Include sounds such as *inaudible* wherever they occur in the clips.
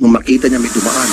nung makita niya may dumaan,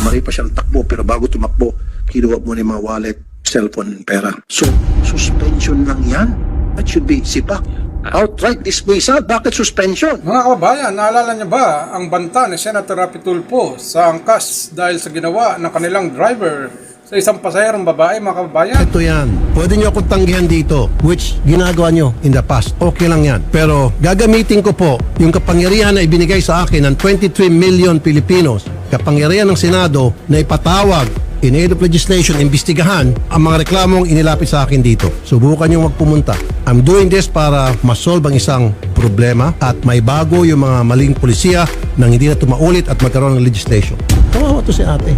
kumari pa siyang takbo, pero bago tumakbo, kinuha mo yung mga wallet, cellphone, pera. So, suspension lang yan. That should be sipak. Outright dismissal. Bakit suspension? Mga kababayan, naalala niyo ba ang banta ni Senator Rapi Tulfo sa angkas dahil sa ginawa ng kanilang driver sa isang pasahero babae, mga kababayan? Ito yan. Pwede nyo akong tanggihan dito, which ginagawa nyo in the past. Okay lang yan. Pero gagamitin ko po yung kapangyarihan na ibinigay sa akin ng 23 million Filipinos, kapangyarihan ng Senado na ipatawag in aid of legislation, imbestigahan ang mga reklamong inilapit sa akin dito. Subukan nyo magpumunta. I'm doing this para masolve ang isang problema at may bago yung mga maling polisiya nang hindi na tumaulit at magkaroon ng legislation. Kawawa to si ate.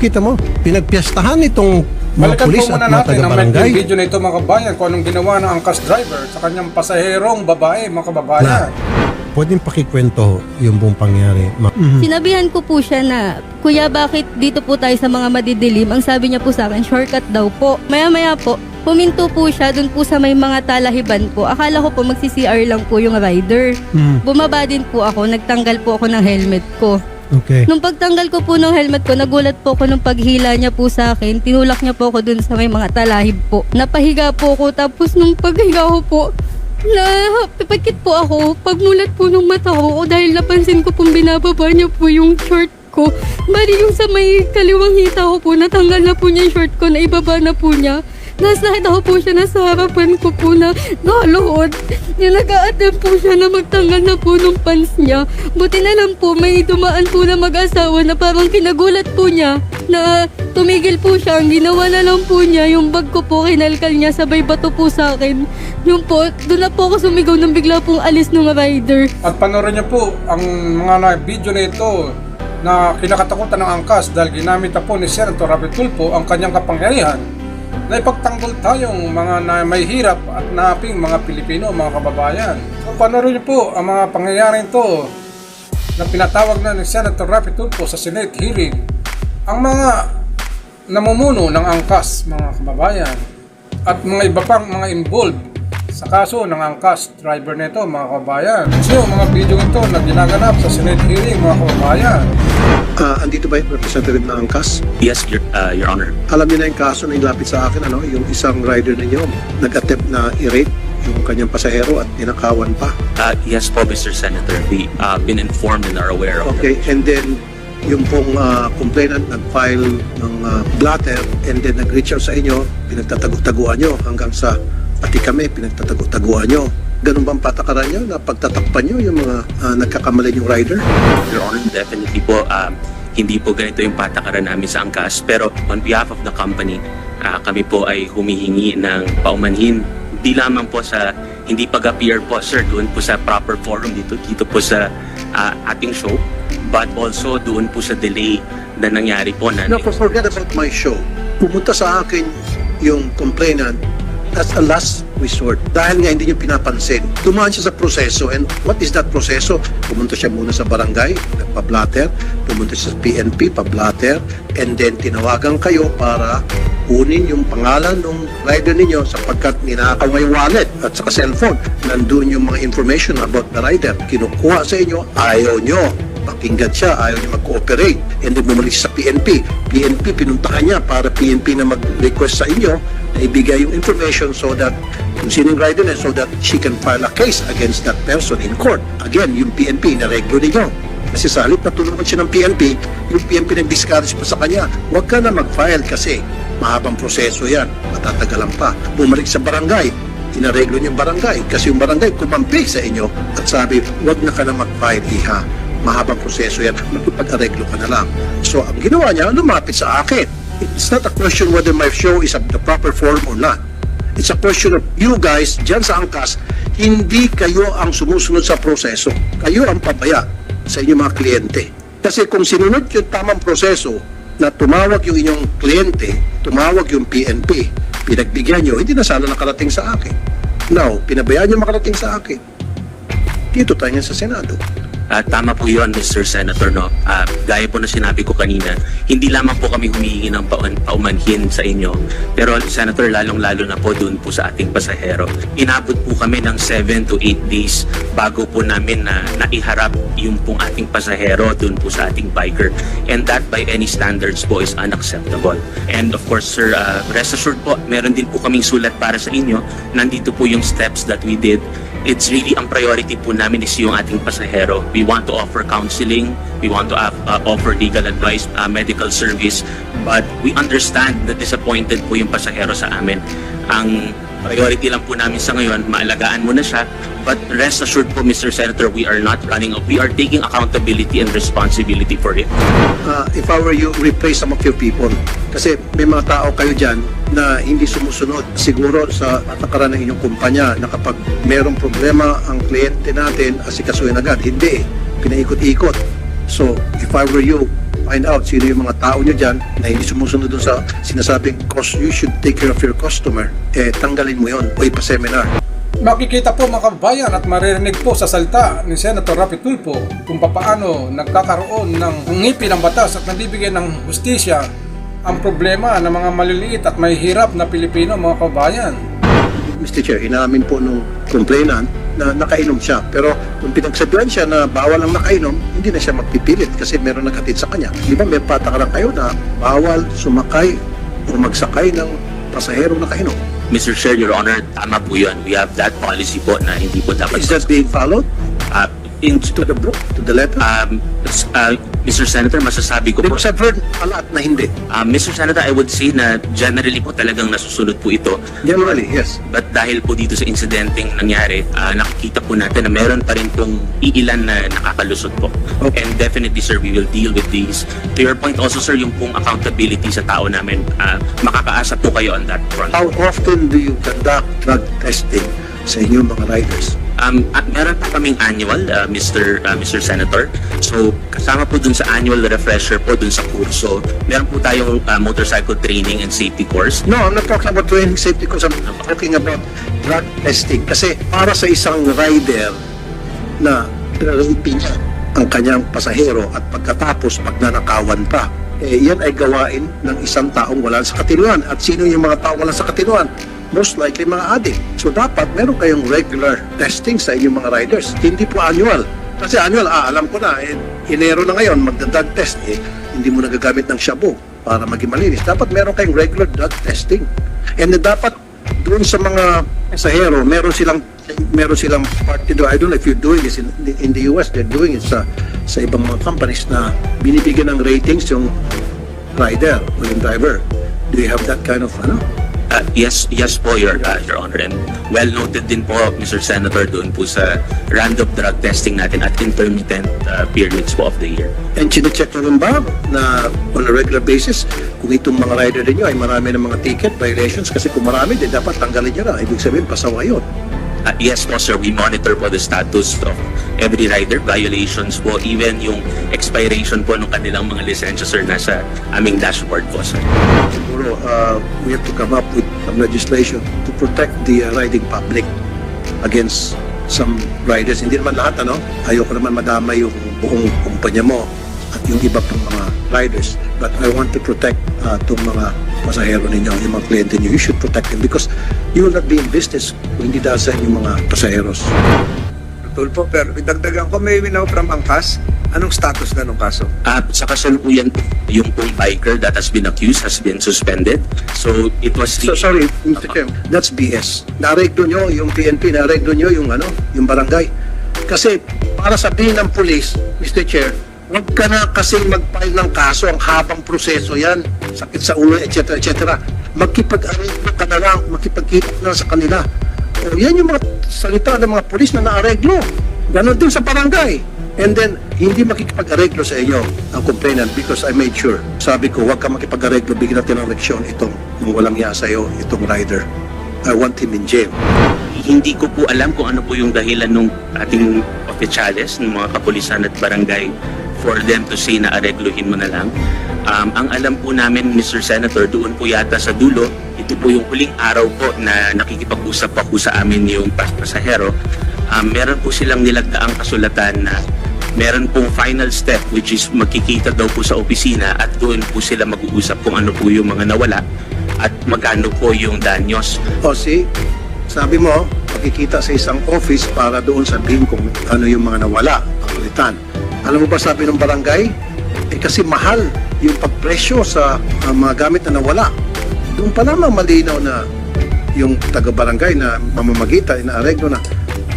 Kita mo, pinagpiyastahan itong mga Balikan pulis po at muna mga natin ang taga-barangay. may video na ito mga kababayan kung anong ginawa ng angkas driver sa kanyang pasaherong babae mga kababayan. Pwedeng pakikwento yung buong pangyari. Ma- Sinabihan ko po siya na, Kuya, bakit dito po tayo sa mga madidilim? Ang sabi niya po sa akin, shortcut daw po. Maya-maya po, huminto po siya dun po sa may mga talahiban po. Akala ko po magsi-CR lang po yung rider. Mhm. Bumaba din po ako, nagtanggal po ako ng helmet ko. Okay. Nung pagtanggal ko po ng helmet ko, nagulat po ako nung paghila niya po sa akin. Tinulak niya po ako dun sa may mga talahib po. Napahiga po ako, tapos nung paghiga ko po, na pipikit po ako. Pagmulat po ng mata ko, dahil napansin ko pong binababa niya po yung short ko. Bali yung sa may kaliwang hita ko po, natanggal na po niya yung short ko, na ibaba na po niya. Nas nakita ko po siya nasa harapan ko po na nakaluhod. Yung nag-a-attempt po siya na magtanggal na po ng pants niya. Buti na lang po may dumaan po na mag-asawa na parang kinagulat po niya na tumigil po siya. Ang ginawa na lang po niya, yung bag ko po kinalkal niya sabay bato po sa akin. Yung po, doon na po ako sumigaw nang bigla pong alis ng rider. At panoorin niyo po ang mga na video na ito na kinakatakutan ng angkas dahil ginamit na po ni Senator Rapi Tulfo ang kanyang kapangyarihan na ipagtanggol tayong mga na may hirap at naping mga Pilipino, mga kababayan. So panoorin niyo po ang mga pangyayaring ito na pinatawag na ni Senator Rapi Tulfo sa Senate hearing. Ang mga namumuno ng angkas, mga kababayan, at mga iba pang mga involved sa kaso ng angkas driver nito, mga kababayan. So, mga video ito na ginaganap sa Senate hearing, mga kababayan. Ah, andito ba yung representative ng Angkas? Yes, Your, uh, Your Honor. Alam niyo na yung kaso na ilapit sa akin, ano, yung isang rider ninyo nag-attempt na i-rape yung kanyang pasahero at tinakawan pa. Uh, yes po, Mr. Senator. We uh, been informed and are aware of Okay, and then yung pong ah, complainant nag-file ng ah, blatter and then nag-reach out sa inyo, pinagtatago-taguan nyo hanggang sa pati kami, pinagtatago-taguan nyo. Ganun bang patakaran nyo na pagtatakpan nyo yung mga ah, nagkakamali yung rider? Your Honor. Definitely po, um, hindi po ganito yung patakaran namin sa angkas. Pero on behalf of the company, uh, kami po ay humihingi ng paumanhin. Hindi lamang po sa hindi pag-appear po, sir, doon po sa proper forum dito, dito po sa uh, ating show, but also doon po sa delay na nangyari po na No, for- forget about my show. Pumunta sa akin yung complainant as a last resort dahil nga hindi niyo pinapansin. Dumaan siya sa proseso and what is that proseso? Pumunta siya muna sa barangay, nagpa-blatter, pumunta siya sa PNP, pa-blatter, and then tinawagan kayo para kunin yung pangalan ng rider ninyo sapagkat ninakaw yung wallet at saka cellphone. Nandun yung mga information about the rider. Kinukuha sa inyo, ayaw nyo pakinggan siya, ayaw niya mag-cooperate. And then bumalik sa PNP. PNP, pinuntahan niya para PNP na mag-request sa inyo na ibigay yung information so that kung sino yung rider so that she can file a case against that person in court. Again, yung PNP, nareglo ninyo. Kasi sa halip na tulungan siya ng PNP, yung PNP nag-discourage pa sa kanya, huwag ka na mag-file kasi mahabang proseso yan, matatagalan pa. Bumalik sa barangay, inareglo niyo yung barangay kasi yung barangay kumampi sa inyo at sabi, huwag na ka na mag-file, iha. Mahabang proseso yan, *laughs* magpipag-areglo ka na lang. So, ang ginawa niya, lumapit sa akin. It's not a question whether my show is the proper form or not. It's a question of you guys, dyan sa angkas, hindi kayo ang sumusunod sa proseso. Kayo ang pabaya sa inyong mga kliyente. Kasi kung sinunod yung tamang proseso na tumawag yung inyong kliyente, tumawag yung PNP, pinagbigyan nyo, hindi na sana nakarating sa akin. Now, pinabayaan nyo makarating sa akin. Dito tayo sa Senado. Ah, tama po yon Mr. Senator. No? Ah, gaya po na sinabi ko kanina, hindi lamang po kami humihingi ng paun- paumanhin sa inyo. Pero Senator, lalong-lalo na po doon po sa ating pasahero. Inabot po kami ng 7 to 8 days bago po namin na naiharap yung pong ating pasahero doon po sa ating biker. And that by any standards po is unacceptable. And of course, sir, ah, rest assured po, meron din po kaming sulat para sa inyo. Nandito po yung steps that we did it's really ang priority po namin is yung ating pasahero. We want to offer counseling, we want to uh, offer legal advice, uh, medical service, but we understand that disappointed po yung pasahero sa amin. Ang priority lang po namin sa ngayon, maalagaan mo na siya, but rest assured po Mr. Senator, we are not running, we are taking accountability and responsibility for it. uh, if I were you, replace some of your people. Kasi may mga tao kayo dyan na hindi sumusunod. Siguro sa patakaran ng inyong kumpanya na kapag merong problema ang kliyente natin, asikasuhin agad. Hindi eh. Pinaikot-ikot. So, if I were you, find out sino yung mga tao nyo dyan na hindi sumusunod sa sinasabing cost, you should take care of your customer. Eh, tanggalin mo yon o ipa-seminar. Makikita po mga kababayan at maririnig po sa salta ni Senator Rapi Tulfo kung papaano nagkakaroon ng ngipin ng batas at nabibigyan ng hustisya ang problema ng mga maliliit at mahihirap na Pilipino mga kababayan. Mr. Chair, inamin po nung complainant na nakainom siya. Pero kung pinagsabihan siya na bawal ang nakainom, hindi na siya magpipilit kasi meron naghatid sa kanya. Di ba may patakaran kayo na bawal sumakay o magsakay ng pasahero nakainom? Mr. Chair, Your Honor, tama po yun. We have that policy po na hindi po dapat Is that being followed? uh, in, To the book, to the letter? um, uh, Mr. Senator, masasabi ko po Because I've heard a lot na hindi. Uh, Mr. Senator, I would say na generally po talagang nasusunod po ito. Generally, yes. But dahil po dito sa insidenteng nangyari, ah, nakikita po natin na meron pa rin pong iilan na nakakalusot po. Okay. And definitely, sir, we will deal with these. To your point also, sir, yung pong accountability sa tao namin, ah, makakaasa po kayo on that front. How often do you conduct drug testing sa inyong mga riders? Um, at meron po kaming annual, uh, Mr. uh, Mr. Senator. So, kasama po dun sa annual refresher po dun sa kurso, meron po tayong uh, motorcycle training and safety course. No, I'm not talking about training safety course. I'm talking about drug testing. Kasi para sa isang rider na pinarumpi niya ang kanyang pasahero at pagkatapos pagnanakawan pa, eh, yan ay gawain ng isang taong wala sa katinuan. At sino yung mga taong wala sa katinuan? Most likely mga addict. So dapat meron kayong regular testing sa inyong mga riders. Hindi po annual. Kasi annual, ah, alam ko na, eh, Enero na ngayon, magda-drug test, eh, hindi mo nagagamit ng shabu para maging malinis. Dapat meron kayong regular drug testing. And eh, dapat doon sa mga pasahero, meron silang meron silang party do. I don't know if you're doing this in, in the US, they're doing it sa sa ibang mga companies na binibigyan ng ratings yung rider o yung driver. Do you have that kind of ano? Uh, yes, yes po, Your, uh, Your Honor. And well noted din po, Mr. Senator, doon po sa random drug testing natin at intermittent uh, periods po of the year. And chinecheck nyo rin ba na on a regular basis kung itong mga rider ninyo ay marami ng mga ticket violations kasi kung marami, di dapat tanggalin nyo na. Ibig sabihin, pasawa yun. Uh, yes po, sir. We monitor po the status of every rider, violations po, even yung expiration po ng kanilang mga lisensya, sir, nasa aming dashboard po, sir. siguro uh, we have to come up with some legislation to protect the uh, riding public against some riders. Hindi naman lahat, ano? Ayoko naman madama yung buong kumpanya mo at yung iba pang mga riders. But I want to protect uh, itong mga pasahero ninyo, yung mga kliyente niyo. You should protect them because you will not be in business kung hindi dahil sa inyong mga pasaheros. Tulpo, pero dagdagan ko, may winaw from angkas. Anong status na nung kaso? At sa kasalukuyan po, yung pong biker that has been accused has been suspended. So, it was... So sorry, Mr. Chair, that's BS. Nareglo nyo yung PNP, nareglo nyo yung ano, yung barangay. Kasi para sabihin ng pulis, Mr. Chair, huwag ka na kasing mag-file ng kaso, ang habang proseso yan, sakit sa ulo, etc. etc. Magkipag-areglo ka na lang, makipagkita na sa kanila. O yan yung mga salita ng mga pulis na naareglo. Ganon din sa barangay. And then, hindi makikipag-areglo sa inyo ang complainant because I made sure. Sabi ko, huwag ka makipag-areglo, bigyan natin ng leksyon itong yung walang iya sa'yo, itong rider. I want him in jail. hindi ko po alam kung ano po yung dahilan ng ating opisyales, ng mga kapulisan at barangay for them to say na aregluhin mo na lang. Um, ang alam po namin, Mr. Senator, doon po yata sa dulo, ito po yung huling araw po na nakikipag-usap pa po sa amin yung pas- pasahero. Um, meron po silang nilagdaang kasulatan na meron pong final step which is magkikita daw po sa opisina at doon po sila mag-uusap kung ano po yung mga nawala at magkano po yung danyos. O si, sabi mo, makikita sa isang office para doon sabihin kung ano yung mga nawala, pangalitan. Alam mo ba sabi ng barangay? Eh kasi mahal yung pagpresyo sa ah, mga gamit na nawala. Doon pa lamang malinaw na yung taga-barangay na mamamagitan, inaareglo na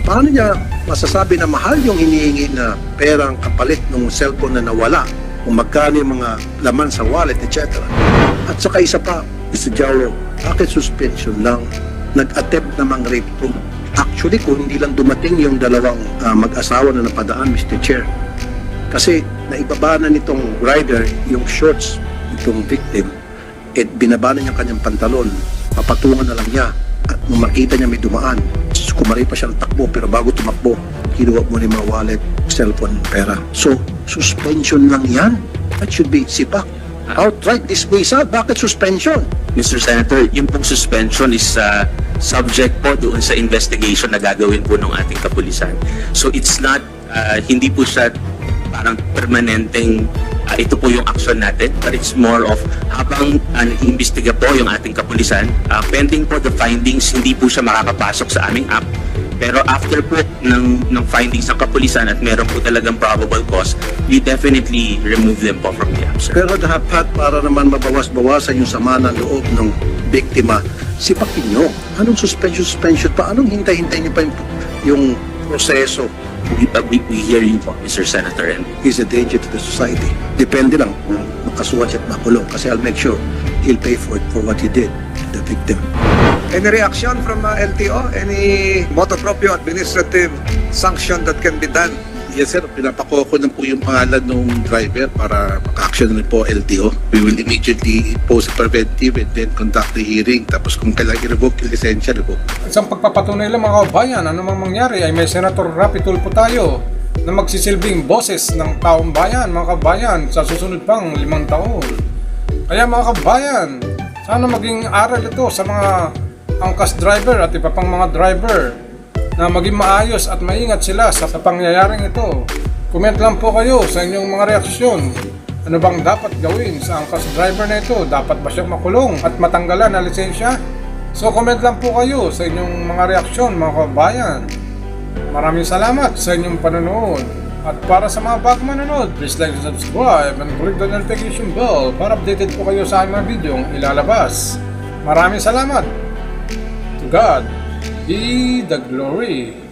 paano niya masasabi na mahal yung hinihingi na perang kapalit ng cellphone na nawala kung magkano yung mga laman sa wallet, etc. At saka isa pa, Mr. Jaulo, bakit suspension lang? Nag-attempt namang rape po. Actually, kung hindi lang dumating yung dalawang ah, mag-asawa na napadaan, Mr. Chair, kasi naibaba na nitong rider yung shorts nitong victim at binaba na niya kanyang pantalon papatungan na lang niya. At nung makita niya may dumaan kumari pa siya ng takbo. Pero bago tumakbo kinuha mo ni mga wallet cellphone pera. So suspension lang yan. That should be sipak. Outright dismiss out bakit suspension? Mr. Senator, yung pong suspension is uh, subject po doon sa investigation na gagawin po ng ating kapulisan. So it's not, uh, hindi po siya parang permanenteng uh, ito po yung action natin but it's more of habang uh, nag-iimbestiga po yung ating kapulisan uh, pending po the findings hindi po siya makakapasok sa aming app. Pero after po ng, ng findings ng kapulisan at meron po talagang probable cause we definitely remove them po from the app sir. pero dapat para naman mabawas-bawasan yung sama ng loob ng biktima sipakin nyo anong suspension suspension pa? Anong hintay-hintay nyo pa yung, yung proseso we, uh, we, we hear you po Mr. Senator and is a danger to the society. Depende lang kung makasuhan siya at makulong. Kasi I'll make sure he'll pay for it for what he did to the victim. Any reaction from uh, LTO? Any motu proprio administrative sanction that can be done? Yes sir, pinapako ko na po yung pangalan ng driver para maka-action na po LTO. We will immediately post preventive and then conduct the hearing. Tapos kung kailangan i-revoke yung lisensya, revoke. Isang pagpapatunay lang mga kabayan, ano mang mangyari ay may Senator Rapi Tulfo tayo na magsisilbing boses ng taong bayan, mga kabayan, sa susunod pang limang taon. Kaya mga kabayan, sana maging aral ito sa mga angkas driver at iba pang mga driver na maging maayos at maingat sila sa, pangyayaring ito. Comment lang po kayo sa inyong mga reaksyon. Ano bang dapat gawin sa angkas driver na ito? Dapat ba siyang makulong at matanggalan na lisensya? So comment lang po kayo sa inyong mga reaksyon mga kabayan. Maraming salamat sa inyong panonood. At para sa mga bagong manonood, please like and subscribe and click the notification bell para updated po kayo sa aming mga video ilalabas. Maraming salamat. To God be the glory.